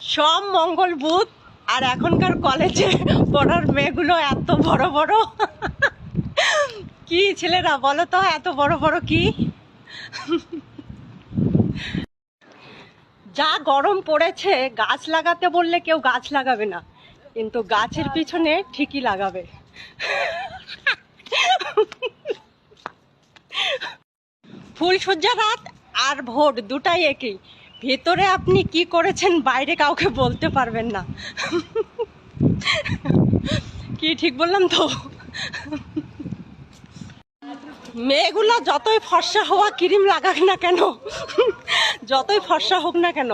সব মঙ্গল বুধ আর এখনকার কলেজে পড়ার মেয়েগুলো এত বড় বড়। কি ছেলেরা বলো তো, এত বড় বড় কি? যা গরম পড়েছে, গাছ লাগাতে বললে কেউ গাছ লাগাবে না, কিন্তু গাছের পিছনে ঠিকই লাগাবে। ফুল ফুলসজ্জা রাত আর ভোট দুটাই একই। ভেতরে আপনি কি করেছেন বাইরে কাউকে বলতে পারবেন না। কি ঠিক বললাম তো? মেয়েগুলো যতই ফর্সা হওয়া ক্রিম লাগাক না কেন, যতই ফর্সা হোক না কেন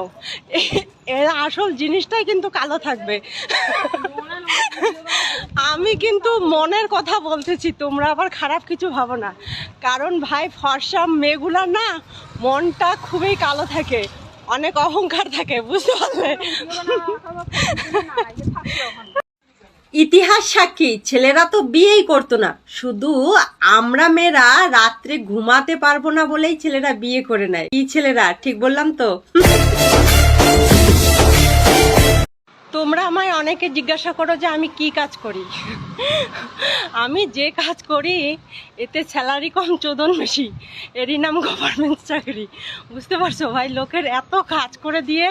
এর আসল জিনিসটাই কিন্তু কালো থাকবে। আমি কিন্তু মনের কথা বলতেছি, তোমরা আবার খারাপ কিছু ভাবো না। কারণ ভাই, ফর্সা মেয়েগুলা না মনটা খুবই কালো থাকে। অনেক অহংকার থাকে, বুঝতে পারলে? ইতিহাস সাক্ষী, ছেলেরা তো বিয়েই করতো না। শুধু আমরা মেয়েরা রাত্রে ঘুমাতে পারব না বলেই ছেলেরা বিয়ে করে নেয়। কি ছেলেরা, ঠিক বললাম তো? তোমরা আমায় অনেকে জিজ্ঞাসা করো যে আমি কি কাজ করি। আমি যে কাজ করি, এতে স্যালারি কম, চোদন বেশি। এরই নাম গভর্নমেন্ট চাকরি। বুঝতে পারছ ভাই? লোকের এত কাজ করে দিয়ে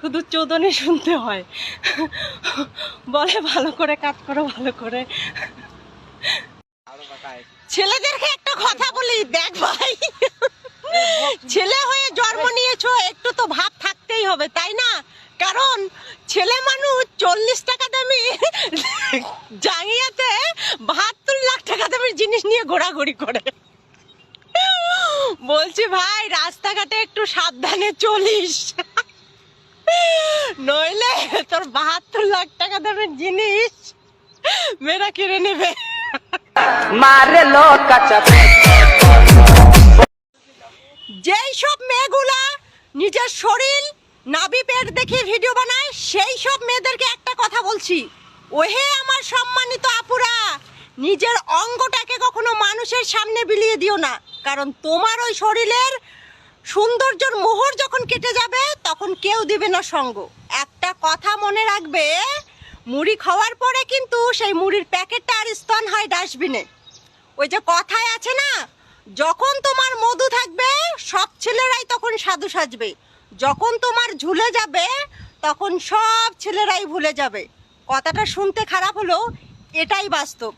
শুধু চোদনে শুনতে হয়। বলে ভালো করে কাজ করো, ভালো করে। ছেলেদেরকে একটা কথা বলি, দেখ ভাই। ছেলে হয়ে জন্ম নিয়েছো, একটু তো ভাব থাকতেই হবে, তাই না? কারণ ছেলে মানুষ চল্লিশ টাকা দামি জাঙ্গিয়াতে বাহাত্তর লাখ টাকা দামের জিনিস নিয়ে ঘোরাঘুরি করে। বলছি ভাই রাস্তাঘাটে একটু সাবধানে চলিস। নইলে তোর বাহাত্তর লাখ টাকা দামের জিনিস মেয়েরা কিনে নেবে। মারে কাঁচা যেই সব মেয়েগুলা নিজের শরীর নাভি পেট দেখে ভিডিও বানায়, সেই সব মেয়েদেরকে একটা কথা বলছি। ওহে আমার সম্মানিত আপুরা, নিজের অঙ্গটাকে কখনো মানুষের সামনে বিলিয়ে দিও না, কারণ তোমার ওই শরীরের সৌন্দর্যর মোহর যখন কেটে যাবে, তখন কেউ দিবে না সঙ্গ। একটা কথা মনে রাখবে, মুড়ি খাওয়ার পরে কিন্তু সেই মুড়ির প্যাকেটটা আর স্তন হয় ডাস্টবিনে। ওই যে কথায় আছে না, যখন তোমার মধু থাকবে, সব ছেলেরাই তখন সাধু সাজবে। যখন তোমার ঝুলে যাবে, তখন সব ছেলেরাই ভুলে যাবে। কথাটা শুনতে খারাপ হলেও এটাই বাস্তব।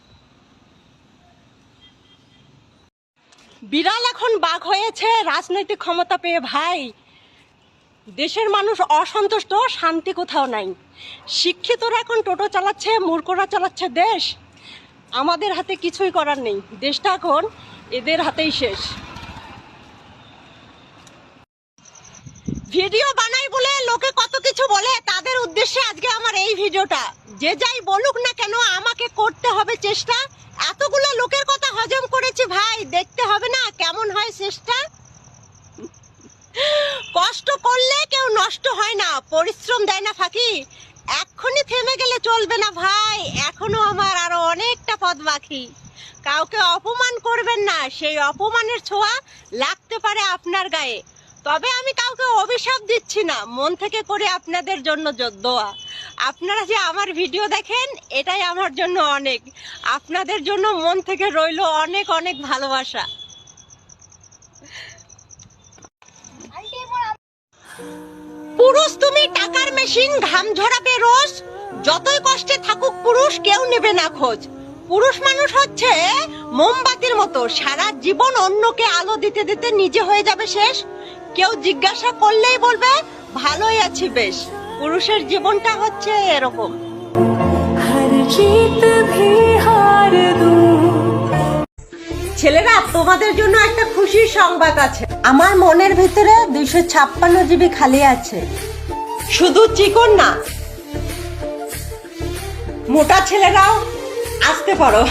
বিড়াল এখন বাঘ হয়েছে, রাজনৈতিক ক্ষমতা পেয়ে ভাই। দেশের মানুষ অসন্তুষ্ট, শান্তি কোথাও নাই। শিক্ষিতরা এখন টোটো চালাচ্ছে, মূর্খরা চালাচ্ছে দেশ। আমাদের হাতে কিছুই করার নেই। দেশটা এখন এদের হাতেই শেষ। ভিডিও বানাই বলে লোকে কত কিছু বলে, তাদের উদ্দেশ্যে আজকে আমার এই ভিডিওটা। যে যাই বলুক না কেন, আমাকে করতে হবে চেষ্টা। এতগুলো লোকের কথা হজম করেছি ভাই, দেখতে হবে না কেমন হয় চেষ্টা। কষ্ট করলে কেউ নষ্ট হয় না, পরিশ্রম দেয় না ফাঁকি। এক্ষুনি থেমে গেলে চলবে না ভাই, এখনও আমার আরও অনেকটা পথ বাকি। কাউকে অপমান করবেন না, সেই অপমানের ছোঁয়া লাগতে পারে আপনার গায়ে। তবে আমি কাউকে অভিশাপ দিচ্ছি না। মন থেকে করে আপনাদের জন্য দোয়া। আপনারা যে আমার ভিডিও দেখেন, এটাই আমার জন্য অনেক। আপনাদের জন্য মন থেকে রইল অনেক অনেক ভালোবাসা। পুরুষ তুমি টাকার মেশিন, ঘাম ঝরাবে রোজ। যতই কষ্টে থাকুক পুরুষ, কেউ নেবে না খোঁজ। পুরুষ মানুষ হচ্ছে মোমবাতির মতো। সারা জীবন অন্যকে আলো দিতে দিতে নিজে হয়ে যাবে শেষ। কেউ জিজ্ঞাসা করলেই বলবে ভালোই আছি বেশ পুরুষের জীবনটা হচ্ছে এরকম। ছেলেরা তোমাদের জন্য একটা খুশির সংবাদ আছে। আমার মনের ভিতরে দুইশো ছাপ্পান্ন জিবি খালি আছে। শুধু চিকন না মোটা ছেলেরাও আসতে পারো।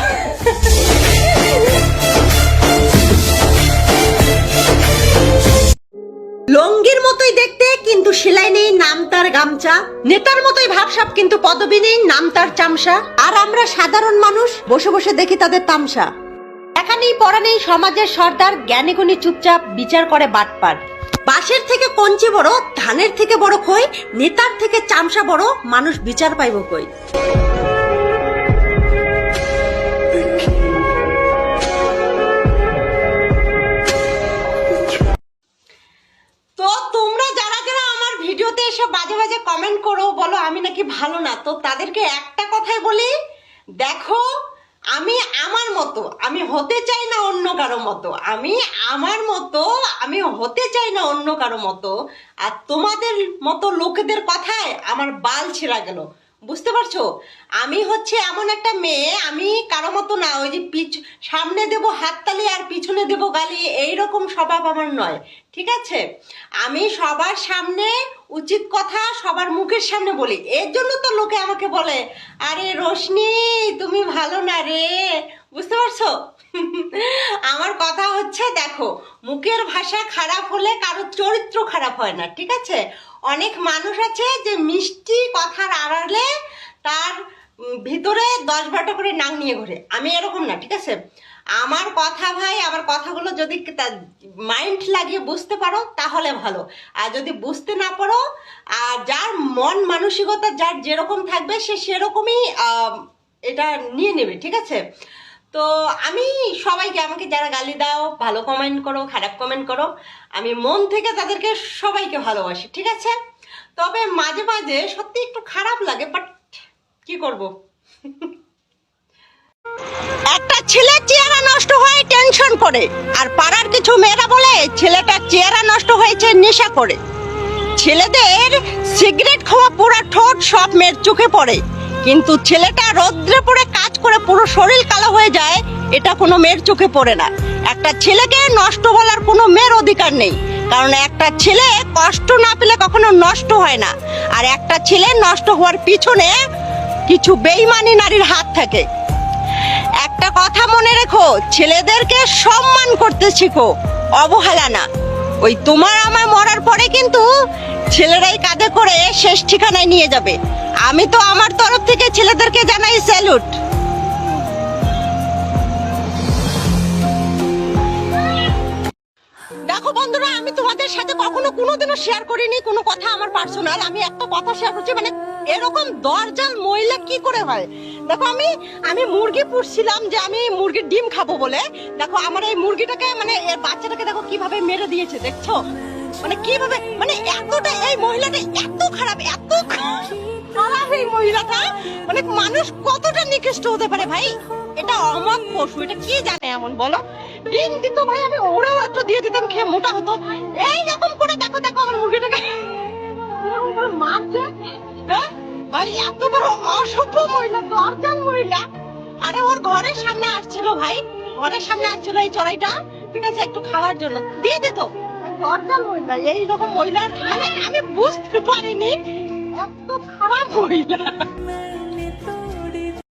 দেখতে, কিন্তু সেলাই নেই, নাম তার গামছা। নেতার মতোই ভাবসাব, কিন্তু পদবি নেই, নাম তার চামচা আর আমরা সাধারণ মানুষ, বসে বসে দেখি তাদের তামসা। এখানেই পড়া নেই সমাজের সর্দার, জ্ঞানী গুণী চুপচাপ বিচার করে বাটপার। বাঁশের থেকে কঞ্চি বড়, ধানের থেকে বড় কই নেতার থেকে চামসা বড়, মানুষ বিচার পাইব কই? ভিডিওতে এসে বাজে বাজে কমেন্ট করো, বলো আমি নাকি ভালো না। তো তাদেরকে একটা কথাই বলি, দেখো, আমি আমার মতো, আমি হতে চাই না অন্য কারও মতো, আমি আমার মতো, আমি হতে চাই না অন্য কারও মতো, আর তোমাদের মতো লোকেদের কথায় আমার বাল ছিঁড়া গেল। বুঝতে পারছ? আমি হচ্ছে এমন একটা মেয়ে, আমি কারও মতো না, ওই যে পিছ, সামনে দেব হাততালি আর পিছনে দেব গালি, এইরকম স্বভাব আমার নয়, ঠিক আছে? আমি সবার সামনে উচিত কথা সবার মুখের সামনে বলি, এর জন্য তো লোকে আমাকে বলে, আরে রোশনি, তুমি ভালো না রে। বুঝতে পারছ? আমার কথা হচ্ছে, দেখো, মুখের ভাষা খারাপ হলে কারও চরিত্র খারাপ হয় না, ঠিক আছে? অনেক মানুষ আছে যে মিষ্টি কথার আড়ালে তার ভিতরে দশ বারোটা করে নাং নিয়ে ঘুরে। আমি এরকম না, ঠিক আছে? আমার কথা ভাই, আমার কথাগুলো যদি মাইন্ড লাগিয়ে বুঝতে পারো, তাহলে ভালো। আর যদি বুঝতে না পারো, আর যার মন মানসিকতা যার যেরকম থাকবে, সে সেরকমই এটা নিয়ে নেবে, ঠিক আছে? তো আমি সবাইকে, আমাকে যারা গালি দাও, ভালো কমেন্ট করো, খারাপ কমেন্ট করো, আমি মন থেকে তাদেরকে সবাইকে ভালোবাসি, ঠিক আছে? তবে মাঝে মাঝে সত্যি একটু খারাপ লাগে বাট কি করব? একটা ছেলের চেহারা নষ্ট হয় টেনশন করে, আর পাড়ার কিছু মেয়েরা বলে ছেলেটার চেহারা নষ্ট হয়েছে নেশা করে। ছেলেদের সিগারেট খাওয়া পুরো ঠোঁট সব মেয়ের চোখে পড়ে। কিন্তু ছেলেটা রৌদ্রে পড়ে কাজ করে পুরো শরীর কালো হয়ে যায়, এটা কোনো মেয়ের চোখে পড়ে না। একটা ছেলেকে নষ্ট বলার কোনো মেয়ের অধিকার নেই, কারণ একটা ছেলে কষ্ট না পেলে কখনো নষ্ট হয় না। আর একটা ছেলে নষ্ট হওয়ার পিছনে কিছু বেইমানি নারীর হাত থাকে। একটা কথা মনে রেখো, ছেলেদেরকে সম্মান করতে শিখো, অবহেলা না। ওই তোমার আমার মরার পরে কিন্তু ছেলেরাই কাঁধে করে শেষ ঠিকানায় নিয়ে যাবে। আমি তো আমার তরফ থেকে ছেলেদেরকে জানাই স্যালুট। দেখো বন্ধুরা, আমি তোমাদের সাথে কখনো কোনোদিনও শেয়ার করিনি, কোনো কথা আমার পার্সোনাল আমি একটা কথা শেয়ার করছি মানে এরকম দরজাল মহিলা কি করে হয়? দেখো আমি আমি মুরগি পুষছিলাম যে আমি মুরগির ডিম খাব বলে। দেখো আমার এই মুরগিটাকে মানে এর বাচ্চাটাকে দেখো কীভাবে মেরে দিয়েছে, দেখছ? মানে কীভাবে মানে এতটা এই মহিলাটা এত খারাপ এত খারাপ। এই মহিলাটা? মানে মানুষ কতটা নিকৃষ্ট হতে পারে ভাই? এটা অমত পশু, এটা কি জানে এমন, বলো? ডিম দিত ভাই, আমি ওরাও একটু দিয়ে দিতাম, খেয়ে মোটা হতো। এই রকম করে দেখো দেখো আমার মুরগিটাকে। হ্যাঁ? ভাই, এত বড় অসভ্য মহিলা, দরজাল মহিলা। আরে, ওর ঘরের সামনে আসছিল ভাই। ঘরের সামনে আসছিল এই চড়াইটা। ঠিক আছে, একটু খাওয়ার জন্য। দিয়ে দিত দরজাল মহিলা এইরকম মহিলা মানে আমি বুঝতে পারিনি এত খারাপ মহিলা